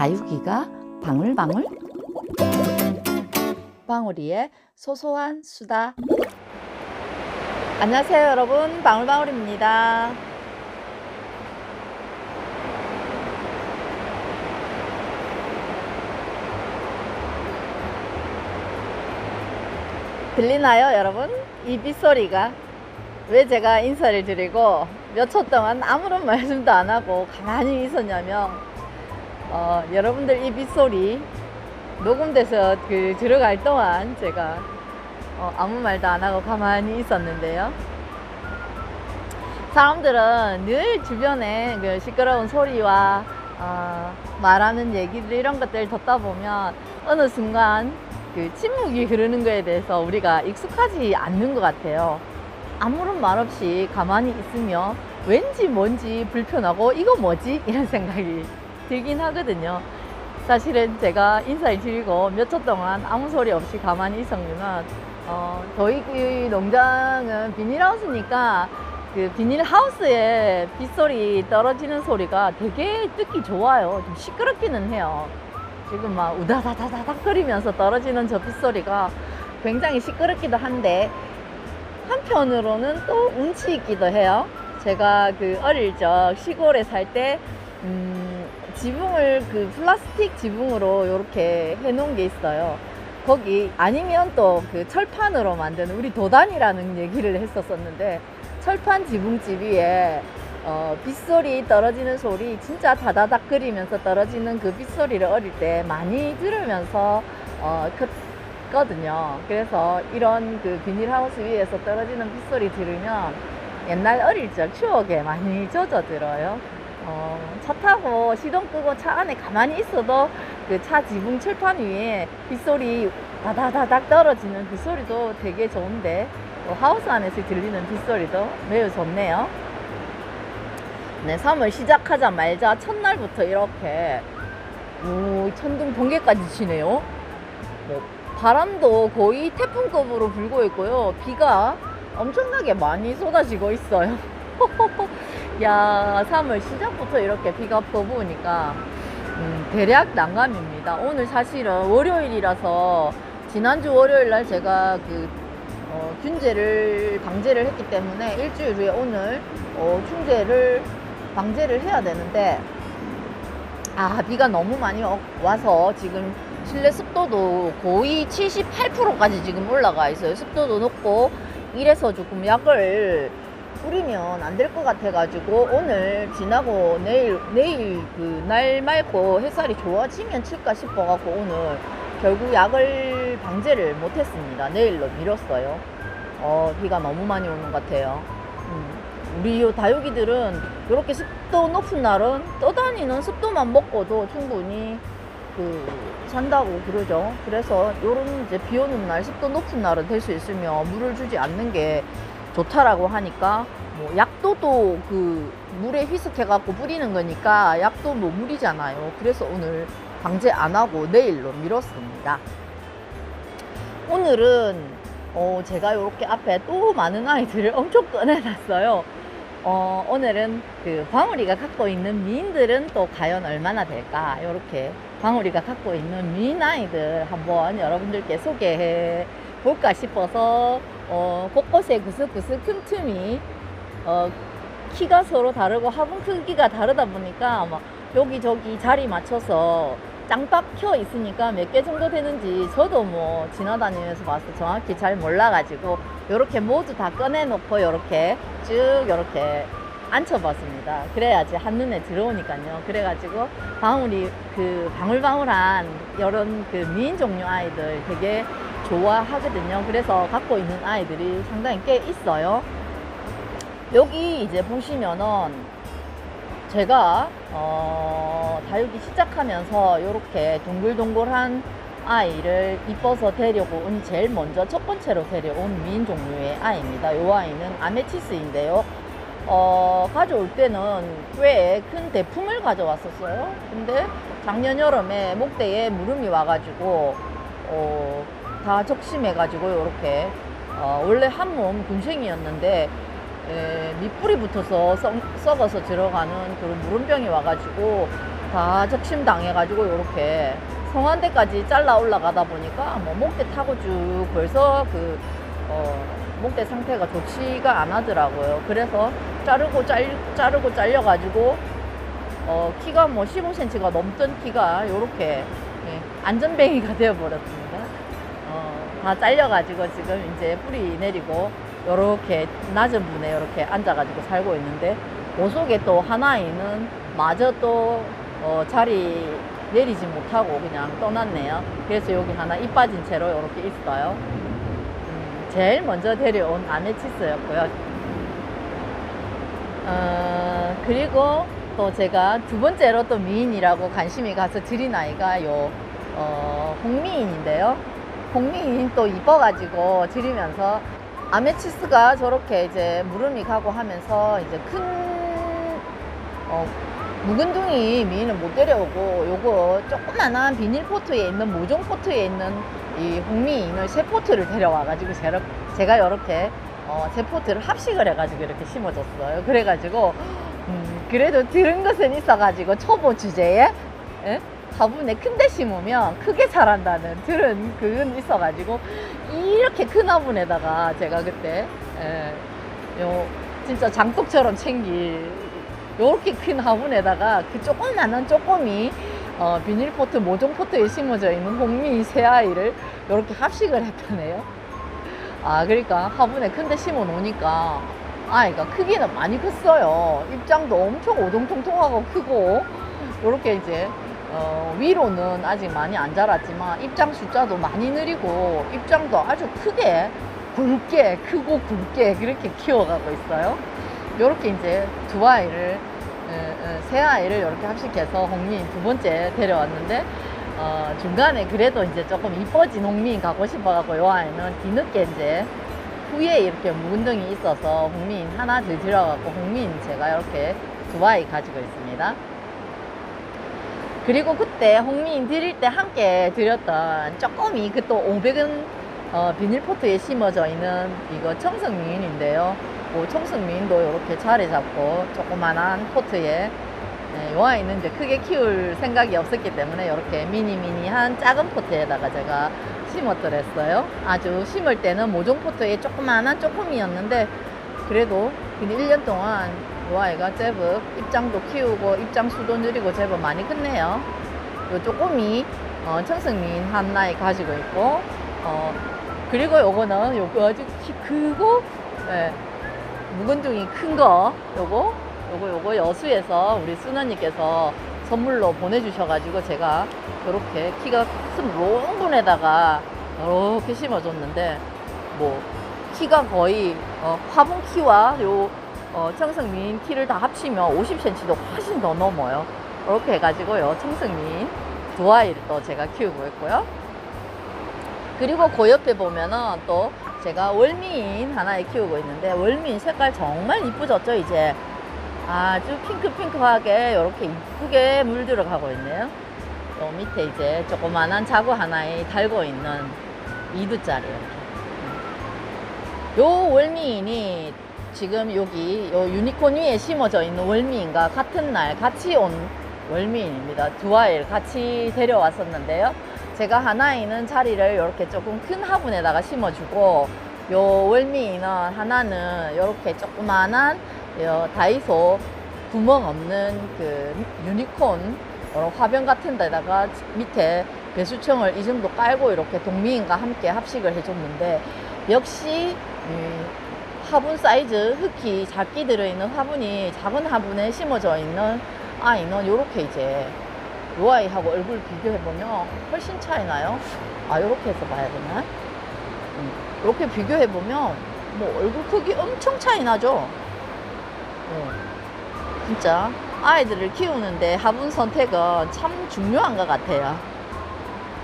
다육이가 방울방울? 방울이의 소소한 수다. 안녕하세요 여러분. 방울방울입니다. 들리나요 여러분? 이 빗소리가 왜 제가 인사를 드리고 몇 초 동안 아무런 말씀도 안 하고 가만히 있었냐면 어, 여러분들 이 빗소리 녹음돼서 그 들어갈 동안 제가 어, 아무 말도 안 하고 가만히 있었는데요. 사람들은 늘 주변에 그 시끄러운 소리와 어, 말하는 얘기들 이런 것들 듣다 보면 어느 순간 그 침묵이 흐르는 거에 대해서 우리가 익숙하지 않는 것 같아요. 아무런 말 없이 가만히 있으면 왠지 뭔지 불편하고 이거 뭐지? 이런 생각이 들긴 하거든요. 사실은 제가 인사를 드리고 몇 초 동안 아무 소리 없이 가만히 있었지만 어, 저희 그 농장은 비닐하우스니까 그 비닐하우스에 빗소리 떨어지는 소리가 되게 듣기 좋아요. 좀 시끄럽기는 해요. 지금 막 우다다다다닥 거리면서 떨어지는 저 빗소리가 굉장히 시끄럽기도 한데 한편으로는 또 운치 있기도 해요. 제가 그 어릴 적 시골에 살때 음, 지붕을 그 플라스틱 지붕으로 이렇게 해놓은 게 있어요. 거기 아니면 또 그 철판으로 만든 우리 도단이라는 얘기를 했었었는데 철판 지붕집 위에 어, 빗소리 떨어지는 소리 진짜 다다닥 거리면서 떨어지는 그 빗소리를 어릴 때 많이 들으면서 어, 컸거든요. 그래서 이런 그 비닐하우스 위에서 떨어지는 빗소리 들으면 옛날 어릴 적 추억에 많이 젖어들어요. 어, 차 타고 시동 끄고 차 안에 가만히 있어도 그 차 지붕 철판 위에 빗소리 다다다닥 떨어지는 그 소리도 되게 좋은데 또 하우스 안에서 들리는 빗소리도 매우 좋네요. 네, 3월 시작하자마자 첫날부터 이렇게 오, 천둥 번개까지 치네요. 뭐, 바람도 거의 태풍급으로 불고 있고요. 비가 엄청나게 많이 쏟아지고 있어요. 야, 3월 시작부터 이렇게 비가 퍼부으니까 음, 대략 난감입니다. 오늘 사실은 월요일이라서 지난주 월요일 날 제가 그 어, 균제를 방제를 했기 때문에 일주일 후에 오늘 어, 충제를 방제를 해야 되는데 아 비가 너무 많이 와- 와서 지금 실내 습도도 거의 78%까지 지금 올라가 있어요. 습도도 높고 이래서 조금 약을 뿌리면 안 될 것 같아가지고 오늘 지나고 내일 내일 그 날 맑고 햇살이 좋아지면 칠까 싶어갖고 오늘 결국 약을 방제를 못했습니다. 내일로 미뤘어요. 어 비가 너무 많이 오는 것 같아요. 음, 우리 요 다육이들은 이렇게 습도 높은 날은 떠다니는 습도만 먹고도 충분히 그 산다고 그러죠. 그래서 요런 이제 비 오는 날 습도 높은 날은 될 수 있으면 물을 주지 않는 게 좋다라고 하니까 뭐 약도도 그 물에 희석해갖고 뿌리는 거니까 약도 뭐 물이잖아요. 그래서 오늘 방제 안 하고 내일로 미뤘습니다. 오늘은 어 제가 이렇게 앞에 또 많은 아이들을 엄청 꺼내놨어요. 어 오늘은 그 방울이가 갖고 있는 미인들은 또 과연 얼마나 될까? 이렇게 방울이가 갖고 있는 미인 아이들 한번 여러분들께 소개해 볼까 싶어서 어 곳곳에 구석구석 틈틈이 어 키가 서로 다르고 화분 크기가 다르다 보니까 막 여기저기 자리 맞춰서 짱 박 혀 있으니까 몇 개 정도 되는지 저도 뭐 지나다니면서 봐서 정확히 잘 몰라가지고 요렇게 모두 다 꺼내놓고 요렇게 쭉 요렇게 앉혀봤습니다. 그래야지 한눈에 들어오니까요. 그래가지고 방울이 그 방울방울한 이런 그 미인 종류 아이들 되게 좋아하거든요. 그래서 갖고 있는 아이들이 상당히 꽤 있어요. 여기 이제 보시면은 제가 어, 다육이 시작하면서 이렇게 동글동글한 아이를 이뻐서 데려고 온 제일 먼저 첫 번째로 데려온 미인 종류의 아이입니다. 이 아이는 아메티스인데요. 어, 가져올 때는 꽤 큰 대풍을 가져왔었어요. 근데 작년 여름에 목대에 무름이 와가지고 어, 다 적심해가지고 이렇게 어, 원래 한 몸 군생이었는데 에, 밑불이 붙어서 썩, 썩어서 들어가는 그런 무름병이 와가지고 다 적심당해가지고 이렇게 성안대까지 잘라 올라가다 보니까 뭐 목대 타고 쭉 벌써 그 어, 목대 상태가 좋지가 않 하더라고요. 그래서 자르고 잘 자르고 잘려가지고 어, 키가 뭐 15cm가 넘던 키가 이렇게 예, 안전뱅이가 되어버렸습니다. 어, 다 잘려가지고 지금 이제 뿌리 내리고 요렇게 낮은 분에 이렇게 앉아가지고 살고 있는데 그 속에 또 하나이는 마저 또 어, 자리 내리지 못하고 그냥 떠났네요. 그래서 여기 하나 이 빠진 채로 이렇게 있어요. 음, 제일 먼저 데려온 아메치스였고요. 어, 그리고 또 제가 두 번째로 또 미인이라고 관심이 가서 들인 아이가 요 어, 홍미인인데요. 홍미인 또 이뻐가지고 들이면서 아메치스가 저렇게 이제 무름이 가고 하면서 이제 큰 어, 묵은둥이 미인을 못 데려오고 요거 조그만한 비닐 포트에 있는 모종 포트에 있는 이 홍미인을 세 포트를 데려와가지고 제가, 제가 이렇게 어, 세 포트를 합식을 해가지고 이렇게 심어줬어요. 그래가지고 음, 그래도 들은 것은 있어가지고 초보 주제에 예? 화분에 큰 데 심으면 크게 자란다는 들은 그건 있어가지고 이렇게 큰 화분에다가 제가 그때 예, 요 진짜 장독처럼 챙길 요렇게 큰 화분에다가 그 조그만한 쪼꼬미 어, 비닐포트 모종 포트에 심어져 있는 홍미 새 아이를 요렇게 합식을 했다네요. 아 그러니까 화분에 큰 데 심어 놓으니까 아이가 크기는 많이 컸어요. 입장도 엄청 오동통통하고 크고 요렇게 이제 어, 위로는 아직 많이 안 자랐지만 입장 숫자도 많이 느리고 입장도 아주 크게 굵게 크고 굵게 그렇게 키워가고 있어요. 요렇게 이제 두 아이를 세 아이를 이렇게 합식해서 홍미인 두 번째 데려왔는데 어, 중간에 그래도 이제 조금 이뻐진 홍미인 가고 싶어갖고 요 아이는 뒤늦게 이제 후에 이렇게 묵은등이 있어서 홍미인 하나 더 들어갖고 홍미인 제가 이렇게 두 아이 가지고 있습니다. 그리고 그때 홍미인 드릴 때 함께 드렸던 조금이 그 또 500원 어, 비닐포트에 심어져 있는 이거 청성미인인데요. 그 청성미인도 이렇게 자리 잡고 조그만한 포트에 네, 요 아이는 이제 크게 키울 생각이 없었기 때문에 이렇게 미니미니한 작은 포트에다가 제가 심었더랬어요. 아주 심을 때는 모종 포트에 조그만한 조금이었는데 그래도 그냥 1년 동안 요 아이가 제법 입장도 키우고 입장 수도 느리고 제법 많이 컸네요. 요 조금이 어, 청승민 한 나이 가지고 있고 어, 그리고 요거는 요거 아주 키 크고 예, 묵은둥이 큰 거 요거 요거 요거 여수에서 우리 순언니께서 선물로 보내주셔가지고 제가 이렇게 키가 큰 롱분에다가 이렇게 심어줬는데 뭐 키가 거의 어, 화분 키와 요 어, 청승민 키를 다 합치면 50cm도 훨씬 더 넘어요. 이렇게 해가지고요 청승민 두 아이를 또 제가 키우고 있고요. 그리고 그 옆에 보면은 또 제가 월미인 하나에 키우고 있는데 월미인 색깔 정말 이쁘졌죠 이제 아주 핑크핑크하게 이렇게 이쁘게 물들어 가고 있네요 또 밑에 이제 조그만한 자구 하나에 달고 있는 2두짜리 이렇게 요 월미인이 지금 여기 요 유니콘 위에 심어져 있는 월미인과 같은 날 같이 온 월미인입니다. 두 아이를 같이 데려왔었는데요. 제가 하나에는 자리를 이렇게 조금 큰 화분에다가 심어주고 요 월미는 하나는 이렇게 조그만한 요 다이소 구멍 없는 그 유니콘 이런 화병 같은 데다가 밑에 배수청을 이 정도 깔고 이렇게 동미인과 함께 합식을 해줬는데 역시 이 화분 사이즈 흙이 작게 들어있는 화분이 작은 화분에 심어져 있는 아이는 이렇게 이제 요 아이하고 얼굴 비교해보면 훨씬 차이 나요. 아, 요렇게 해서 봐야 되나? 음, 이렇게 비교해보면 뭐 얼굴 크기 엄청 차이 나죠? 네. 진짜 아이들을 키우는데 화분 선택은 참 중요한 것 같아요.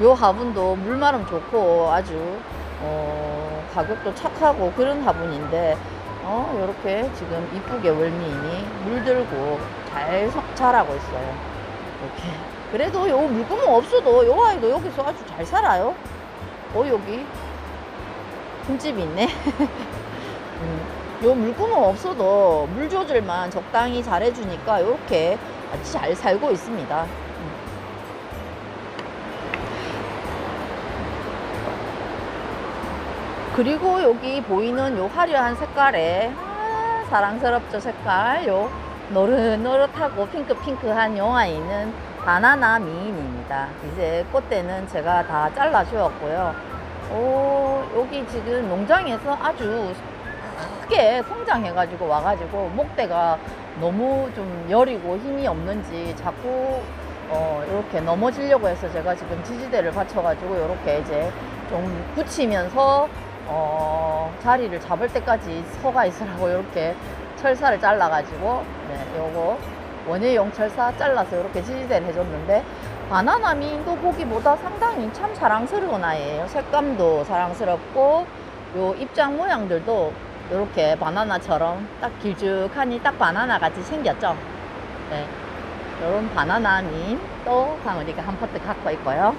요 화분도 물마름 좋고 아주 어, 가격도 착하고 그런 화분인데 어, 요렇게 지금 이쁘게 월미인이 물들고 잘 서- 자라고 있어요. 이렇게. 그래도 요 물구멍 없어도 요 아이도 여기서 아주 잘 살아요. 어, 여기 흠집이 있네. 음, 요 물구멍 없어도 물 조절만 적당히 잘해주니까 이렇게 아주 잘 살고 있습니다. 그리고 여기 보이는 요 화려한 색깔에 아, 사랑스럽죠 색깔. 요 노릇노릇하고 핑크핑크한 요 아이는 바나나 미인입니다. 이제 꽃대는 제가 다 잘라 주었고요. 오 여기 지금 농장에서 아주 크게 성장해 가지고 와 가지고 목대가 너무 좀 여리고 힘이 없는지 자꾸 어, 이렇게 넘어지려고 해서 제가 지금 지지대를 받쳐가지고 이렇게 이제 좀 붙이면서 어, 자리를 잡을 때까지 서가 있으라고 이렇게 철사를 잘라가지고 네, 요거 원예용 철사 잘라서 이렇게 지지대를 해줬는데 바나나 미인도 보기보다 상당히 참 사랑스러운 아이예요. 색감도 사랑스럽고 요 입장 모양들도 이렇게 바나나처럼 딱 길쭉하니 딱 바나나 같이 생겼죠. 네. 요런 바나나 민또 방울이가 한 포트 갖고 있고요.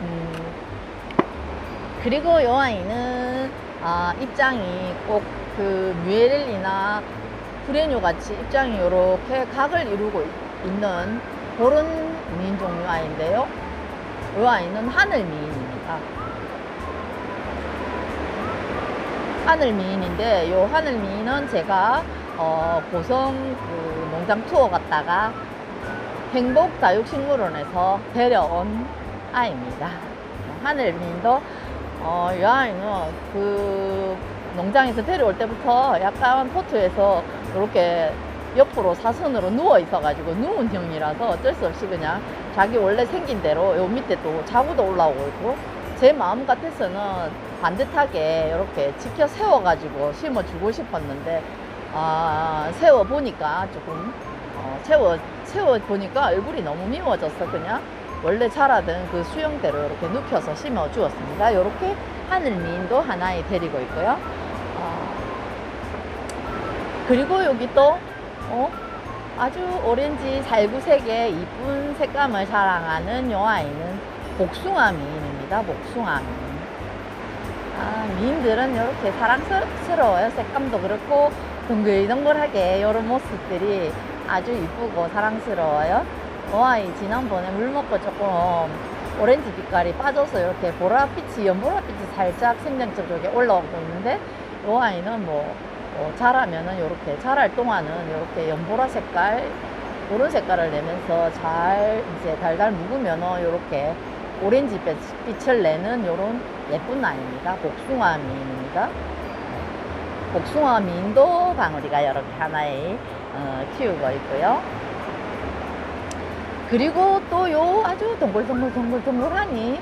음, 그리고 요 아이는 아, 입장이 꼭 그 뮤에렐리나 프레뇨 같이 입장이 이렇게 각을 이루고 있- 있는 그런 미인 종류 아이인데요. 이 아이는 하늘 미인입니다. 하늘 미인인데 이 하늘 미인은 제가 어, 고성 그 농장 투어 갔다가 행복 다육식물원에서 데려온 아이입니다. 하늘 미인도 어, 이 아이는 그 농장에서 데려올 때부터 약간 포트에서 이렇게 옆으로 사선으로 누워 있어가지고 누운 형이라서 어쩔 수 없이 그냥 자기 원래 생긴 대로 요 밑에 또 자구도 올라오고 있고 제 마음 같아서는 반듯하게 이렇게 지켜 세워가지고 심어주고 싶었는데 아, 세워 보니까 조금 어, 세워 세워 보니까 얼굴이 너무 미워져서 그냥 원래 자라던 그 수영대로 이렇게 눕혀서 심어 주었습니다. 이렇게 하늘 미인도 하나에 데리고 있고요. 어, 그리고 여기 또 어, 아주 오렌지 살구색의 이쁜 색감을 자랑하는 요 아이는 복숭아 미인입니다. 복숭아 미인. 아, 미인들은 이렇게 사랑스러워요. 색감도 그렇고 동글동글하게 이런 모습들이 아주 이쁘고 사랑스러워요. 이 아이 지난번에 물 먹고 조금 오렌지 빛깔이 빠져서 이렇게 보랏빛이 연보랏빛이 살짝 생장점 쪽에 올라오고 있는데 이 아이는 뭐 어, 자라면은 이렇게 자랄 동안은 이렇게 연보라 색깔 이런 색깔을 내면서 잘 이제 달달 묵으면은 이렇게 오렌지 빛- 빛을 내는 이런 예쁜 아이입니다. 복숭아 미인입니다. 복숭아 미인도 방울이가 이렇게 하나에 어, 키우고 있고요. 그리고 또 요 아주 동글동글동글동글하니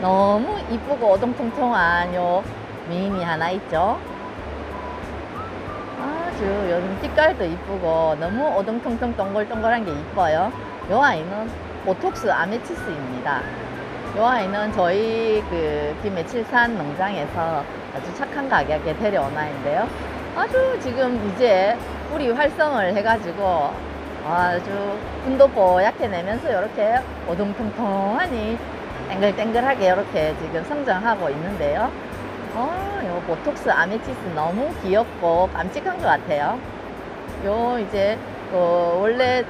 너무 이쁘고 오동통통한 요 미인이 하나 있죠. 아주 요즘 빛깔도 이쁘고 너무 오동통통 동글동글한 게 이뻐요. 요 아이는 보톡스 아메치스입니다. 요 아이는 저희 그 김해칠산 농장에서 아주 착한 가격에 데려온 아이인데요. 아주 지금 이제 뿌리 활성을 해가지고 아주 분도 뽀얗게 내면서 이렇게 오동통통하니 땡글땡글하게 이렇게 지금 성장하고 있는데요. 어, 요 보톡스 아메치스 너무 귀엽고 깜찍한 것 같아요. 요 이제 그 원래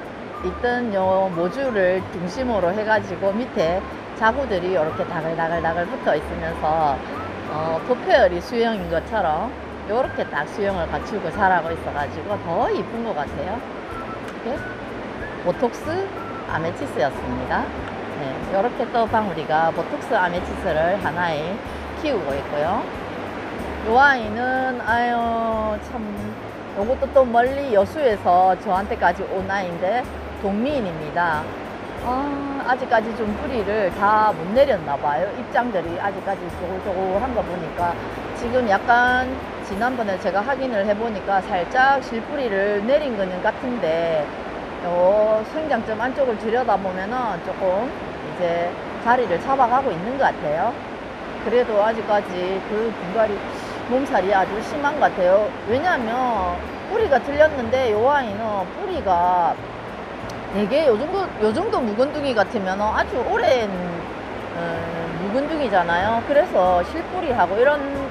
있던 요 모주를 중심으로 해가지고 밑에 자구들이 이렇게 다글다글다글 붙어 있으면서 어, 포페어리 수영인 것처럼 요렇게 딱 수영을 갖추고 자라고 있어가지고 더 이쁜 것 같아요. 이렇게 보톡스 아메치스였습니다. 네, 이렇게 또 방울이가 보톡스 아메치스를 하나에 키우고 있고요. 요 아이는 아유 참 요것도 또 멀리 여수에서 저한테까지 온 아이인데 동미인입니다. 아, 아직까지 좀 뿌리를 다 못 내렸나 봐요. 입장들이 아직까지 조글조글한 거 보니까 지금 약간 지난번에 제가 확인을 해보니까 살짝 실뿌리를 내린 거는 같은데 요 생장점 안쪽을 들여다보면은 조금 이제 자리를 잡아가고 있는 것 같아요. 그래도 아직까지 그 분갈이 몸살이 아주 심한 것 같아요. 왜냐하면 뿌리가 틀렸는데 요 아이는 뿌리가 되게 요 정도 요 정도 묵은둥이 같으면 아주 오랜 음, 묵은둥이잖아요. 그래서 실뿌리하고 이런 애-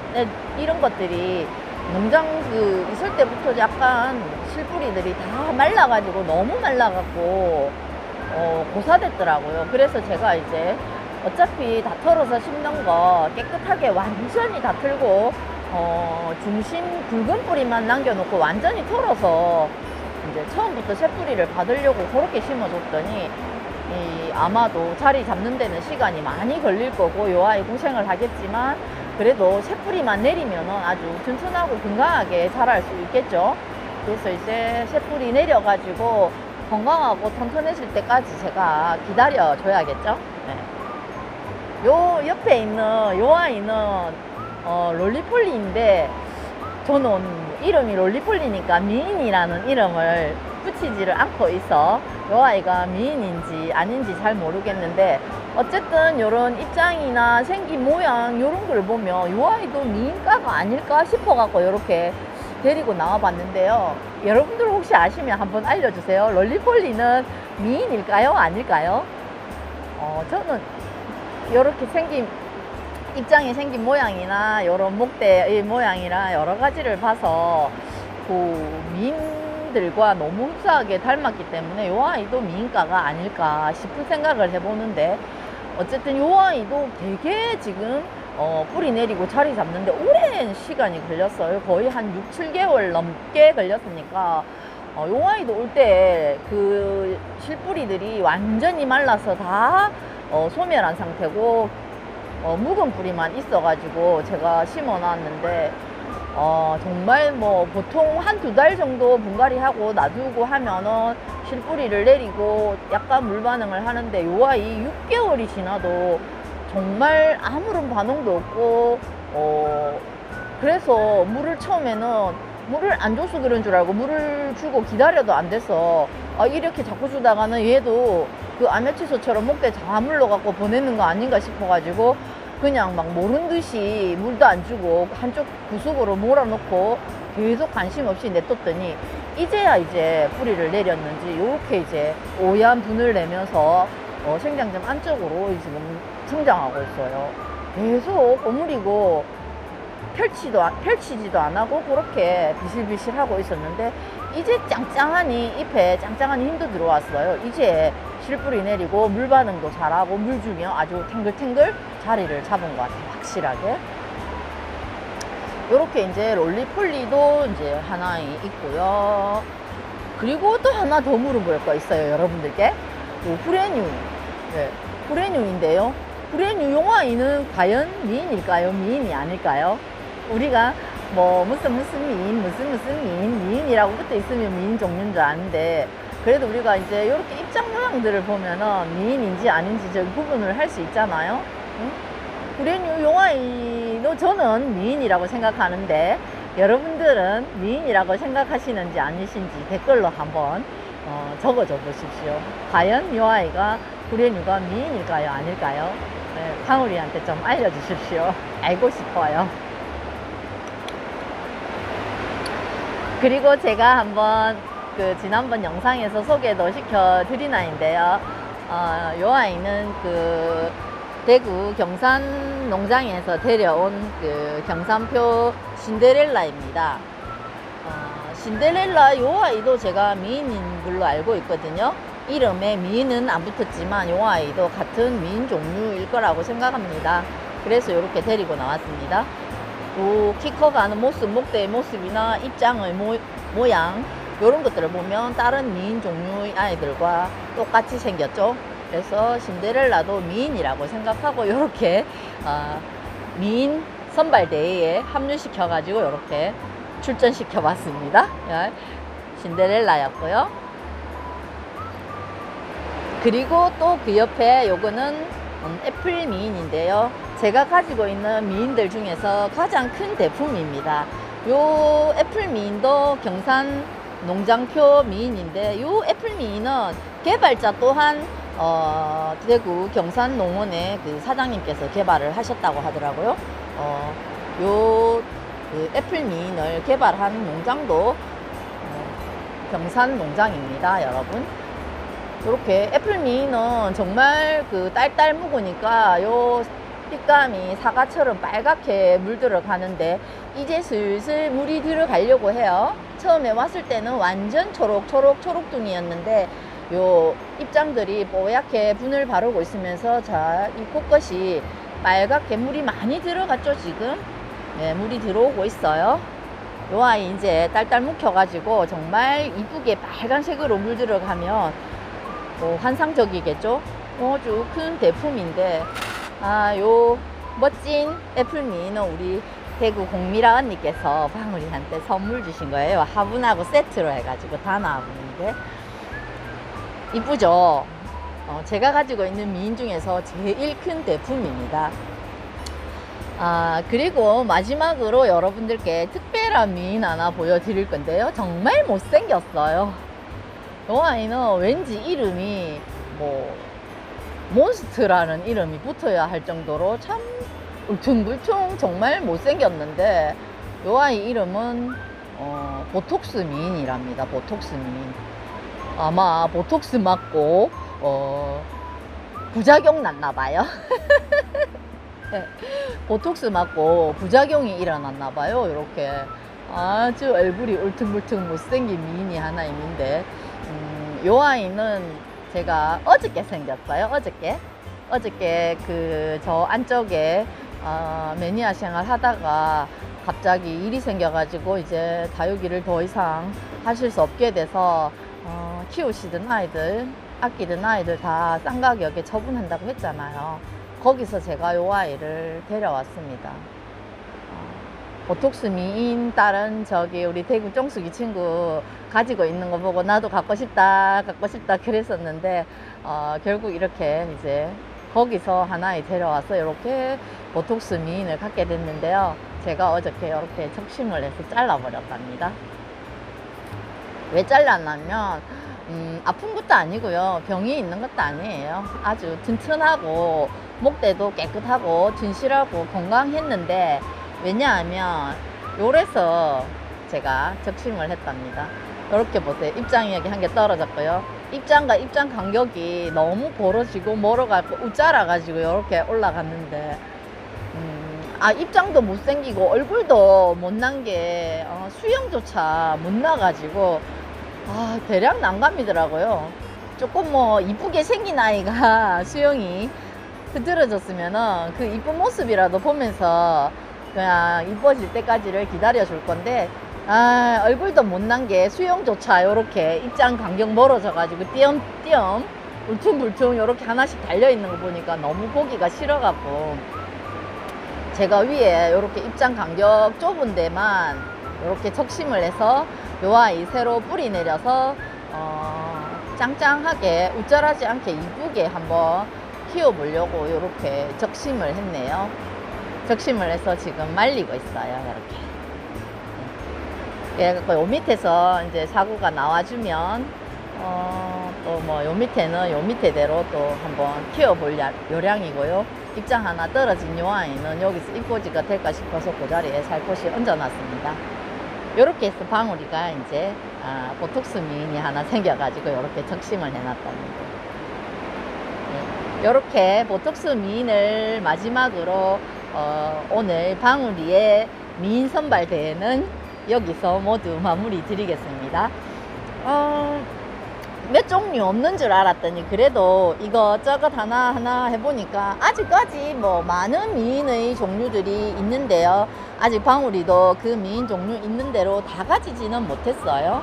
이런 것들이 농장 그 있을 때부터 약간 실뿌리들이 다 말라가지고 너무 말라갖고 어, 고사됐더라고요. 그래서 제가 이제 어차피 다 털어서 심는 거 깨끗하게 완전히 다 틀고 어, 중심 굵은 뿌리만 남겨놓고 완전히 털어서 이제 처음부터 새 뿌리를 받으려고 그렇게 심어줬더니 이 아마도 자리 잡는 데는 시간이 많이 걸릴 거고 요 아이 고생을 하겠지만 그래도 새 뿌리만 내리면은 아주 튼튼하고 건강하게 자랄 수 있겠죠. 그래서 이제 새 뿌리 내려가지고 건강하고 튼튼해질 때까지 제가 기다려 줘야겠죠. 네. 요 옆에 있는 요 아이는 어, 롤리폴리인데 저는 이름이 롤리폴리니까 미인이라는 이름을 붙이지를 않고 있어. 요 아이가 미인인지 아닌지 잘 모르겠는데 어쨌든 요런 입장이나 생긴 모양 요런 걸 보면 요 아이도 미인가가 아닐까 싶어 갖고 요렇게 데리고 나와 봤는데요. 여러분들 혹시 아시면 한번 알려주세요. 롤리폴리는 미인일까요? 아닐까요? 어, 저는 요렇게 생긴 입장이 생긴 모양이나 요런 목대의 모양이나 여러 가지를 봐서 그 미인들과 너무 흡사하게 닮았기 때문에 요 아이도 미인가가 아닐까 싶은 생각을 해보는데 어쨌든 요 아이도 되게 지금 어, 뿌리 내리고 자리 잡는데 오랜 시간이 걸렸어요. 거의 한 6, 7개월 넘게 걸렸으니까 어, 요 아이도 올 때 그 실뿌리들이 완전히 말라서 다 어, 소멸한 상태고 어, 묵은 뿌리만 있어가지고 제가 심어 놨는데 어, 정말 뭐 보통 한 두 달 정도 분갈이 하고 놔두고 하면은 실뿌리를 내리고 약간 물 반응을 하는데 요 아이 6개월이 지나도 정말 아무런 반응도 없고 어, 그래서 물을 처음에는 물을 안 줘서 그런 줄 알고 물을 주고 기다려도 안 돼서 아, 이렇게 자꾸 주다가는 얘도 그 아메치소처럼 목대 자물러 갖고 보내는 거 아닌가 싶어가지고 그냥 막 모른 듯이 물도 안 주고 한쪽 구석으로 몰아놓고 계속 관심 없이 냅뒀더니 이제야 이제 뿌리를 내렸는지 이렇게 이제 오얀 분을 내면서 어, 생장점 안쪽으로 지금 성장하고 있어요. 계속 오므리고 펼치도 안- 펼치지도 안 하고 그렇게 비실비실 하고 있었는데 이제 짱짱하니 잎에 짱짱하니 힘도 들어왔어요. 이제 실뿌리 내리고 물 반응도 잘하고 물 주면 아주 탱글탱글 자리를 잡은 것 같아요. 확실하게. 이렇게 이제 롤리폴리도 이제 하나 있고요. 그리고 또 하나 더 물어볼 거 있어요, 여러분들께. 요 후레뉴. 네, 후레뉴인데요. 후레뉴 용화이는 과연 미인일까요? 미인이 아닐까요? 우리가 뭐 무슨 무슨 미인, 무슨 무슨 미인, 미인이라고 붙어 있으면 미인 종류인 줄 아는데 그래도 우리가 이제 이렇게 입장 모양들을 보면은 미인인지 아닌지 저 구분을 할 수 있잖아요. 응? 구레뉴 용화이도 저는 미인이라고 생각하는데 여러분들은 미인이라고 생각하시는지 아니신지 댓글로 한번 어, 적어줘 보십시오. 과연 이 아이가 구레뉴가 미인일까요? 아닐까요? 네, 강우리한테 좀 알려주십시오. 알고 싶어요. 그리고 제가 한번 그 지난번 영상에서 소개도 시켜 드리나인데요. 어, 요 아이는 그 대구 경산 농장에서 데려온 그 경산표 신데렐라입니다. 어, 신데렐라 요 아이도 제가 미인인 걸로 알고 있거든요. 이름에 미인은 안 붙었지만 요 아이도 같은 미인 종류일 거라고 생각합니다. 그래서 이렇게 데리고 나왔습니다. 요키 커가는 모습, 목대의 모습이나 입장의 모, 모양 이런 것들을 보면 다른 미인 종류의 아이들과 똑같이 생겼죠. 그래서 신데렐라도 미인이라고 생각하고 이렇게 어, 미인 선발 대회에 합류시켜 가지고 이렇게 출전시켜 봤습니다. 예, 신데렐라였고요. 그리고 또 그 옆에 요거는 음, 애플 미인인데요. 제가 가지고 있는 미인들 중에서 가장 큰 대품입니다. 요 애플 미인도 경산 농장표 미인인데 요 애플 미인은 개발자 또한 어, 대구 경산 농원의 그 사장님께서 개발을 하셨다고 하더라고요. 어, 요, 그 애플 미인을 개발한 농장도 어, 경산 농장입니다, 여러분. 이렇게 애플 미인은 정말 그 딸딸 묵으니까 요 뒷감이 사과처럼 빨갛게 물들어 가는데 이제 슬슬 물이 들어가려고 해요. 처음에 왔을 때는 완전 초록 초록 초록둥이였는데 요 입장들이 뽀얗게 분을 바르고 있으면서 자, 이 곳곳이 빨갛게 물이 많이 들어갔죠, 지금? 네, 물이 들어오고 있어요. 요 아이 이제 딸딸 묵혀 가지고 정말 이쁘게 빨간색으로 물 들어가면 또 환상적이겠죠? 아주 큰 대품인데, 아, 요 멋진 애플미는 우리 대구 공미라 언니께서 방울이한테 선물 주신 거예요. 화분하고 세트로 해가지고 화분인데. 이쁘죠? 어, 제가 가지고 있는 미인 중에서 제일 큰 대품입니다. 아, 그리고 마지막으로 여러분들께 특별한 미인 하나 보여드릴 건데요. 정말 못생겼어요. 이 아이는 왠지 이름이 뭐, 몬스트라는 이름이 붙어야 할 정도로 참 울퉁불퉁 정말 못생겼는데 이 아이 이름은 어, 보톡스 미인이랍니다. 보톡스 미인. 아마 보톡스 맞고 어, 부작용 났나 봐요. 보톡스 맞고 부작용이 일어났나 봐요. 이렇게 아주 얼굴이 울퉁불퉁 못생긴 미인이 하나 있는데 음, 요 아이는 제가 어저께 생겼어요. 어저께 어저께 그 저 안쪽에 어, 매니아 생활 하다가 갑자기 일이 생겨가지고 이제 다육이를 더 이상 하실 수 없게 돼서 어, 키우시던 아이들 아끼던 아이들 다 싼 가격에 처분한다고 했잖아요. 거기서 제가 요 아이를 데려왔습니다. 어, 보톡스 미인 딸은 저기 우리 대구 쫑숙이 친구 가지고 있는 거 보고 나도 갖고 싶다, 갖고 싶다 그랬었는데 어, 결국 이렇게 이제 거기서 하나에 데려와서 이렇게 보톡스 미인을 갖게 됐는데요. 제가 어저께 이렇게 적심을 해서 잘라버렸답니다. 왜 잘랐냐면 음, 아픈 것도 아니고요. 병이 있는 것도 아니에요. 아주 튼튼하고 목대도 깨끗하고 튼실하고 건강했는데 왜냐하면 요래서 제가 적심을 했답니다. 이렇게 보세요. 입장 여기 한 개 떨어졌고요. 입장과 입장 간격이 너무 벌어지고 멀어가고 우짜라가지고 이렇게 올라갔는데 음, 아 입장도 못생기고 얼굴도 못난 게 어, 수영조차 못 나가지고 아 대략 난감이더라고요. 조금 뭐 이쁘게 생긴 아이가 수영이 흐드러졌으면은 그 이쁜 모습이라도 보면서 그냥 이뻐질 때까지를 기다려 줄 건데 아 얼굴도 못난 게 수영조차 요렇게 입장 간격 멀어져 가지고 띄엄띄엄 울퉁불퉁 요렇게 하나씩 달려 있는 거 보니까 너무 보기가 싫어 갖고 제가 위에 요렇게 입장 간격 좁은 데만 요렇게 적심을 해서 요 아이 새로 뿌리 내려서 어, 짱짱하게 우쭐하지 않게 이쁘게 한번 키워보려고 요렇게 적심을 했네요. 적심을 해서 지금 말리고 있어요. 이렇게. 예, 그래서 요 밑에서 이제 사구가 나와주면 어, 또뭐 요 밑에는 요 밑에대로 또 한번 키워볼 야- 요량이고요. 입장 하나 떨어진 요 아이는 여기서 입고지가 될까 싶어서 그 자리에 살포시 얹어놨습니다. 요렇게 해서 방울이가 이제 아, 보톡스 미인이 하나 생겨가지고 요렇게 적심을 해놨답니다. 이렇게 보톡스 미인을 마지막으로 어, 오늘 방울이의 미인 선발 대회는 여기서 모두 마무리 드리겠습니다. 어, 몇 종류 없는 줄 알았더니 그래도 이거 저것 하나 하나 해보니까 아직까지 뭐 많은 미인의 종류들이 있는데요. 아직 방울이도 그 미인 종류 있는 대로 다 가지지는 못했어요.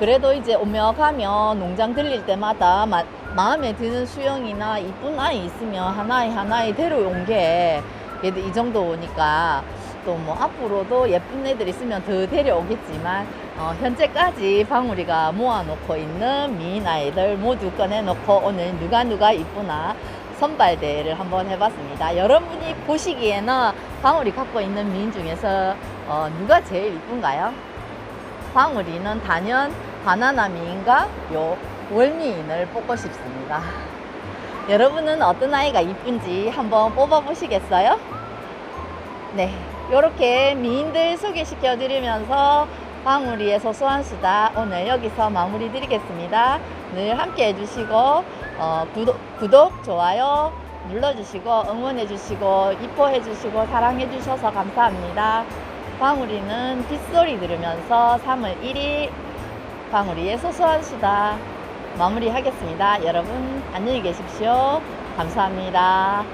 그래도 이제 오며 가며 농장 들릴 때마다 마, 마음에 드는 수영이나 이쁜 아이 있으면 하나에 하나에 데려온 게 그래도 이 정도 오니까 또 뭐 앞으로도 예쁜 애들 있으면 더 데려오겠지만 어, 현재까지 방울이가 모아놓고 있는 미인 아이들 모두 꺼내놓고 오늘 누가 누가 이쁘나 선발 대회를 한번 해봤습니다. 여러분이 보시기에는 방울이 갖고 있는 미인 중에서 어, 누가 제일 이쁜가요? 방울이는 단연 바나나 미인과 요 월미인을 뽑고 싶습니다. 여러분은 어떤 아이가 이쁜지 한번 뽑아보시겠어요? 네. 이렇게 미인들 소개시켜 드리면서 방울이의 소소한 수다 오늘 여기서 마무리 드리겠습니다. 늘 함께 해주시고 어, 구독, 구독, 좋아요 눌러주시고 응원해주시고 이뻐해주시고 사랑해주셔서 감사합니다. 방울이는 빗소리 들으면서 3월 1일 방울이의 소소한 수다 마무리하겠습니다. 여러분 안녕히 계십시오. 감사합니다.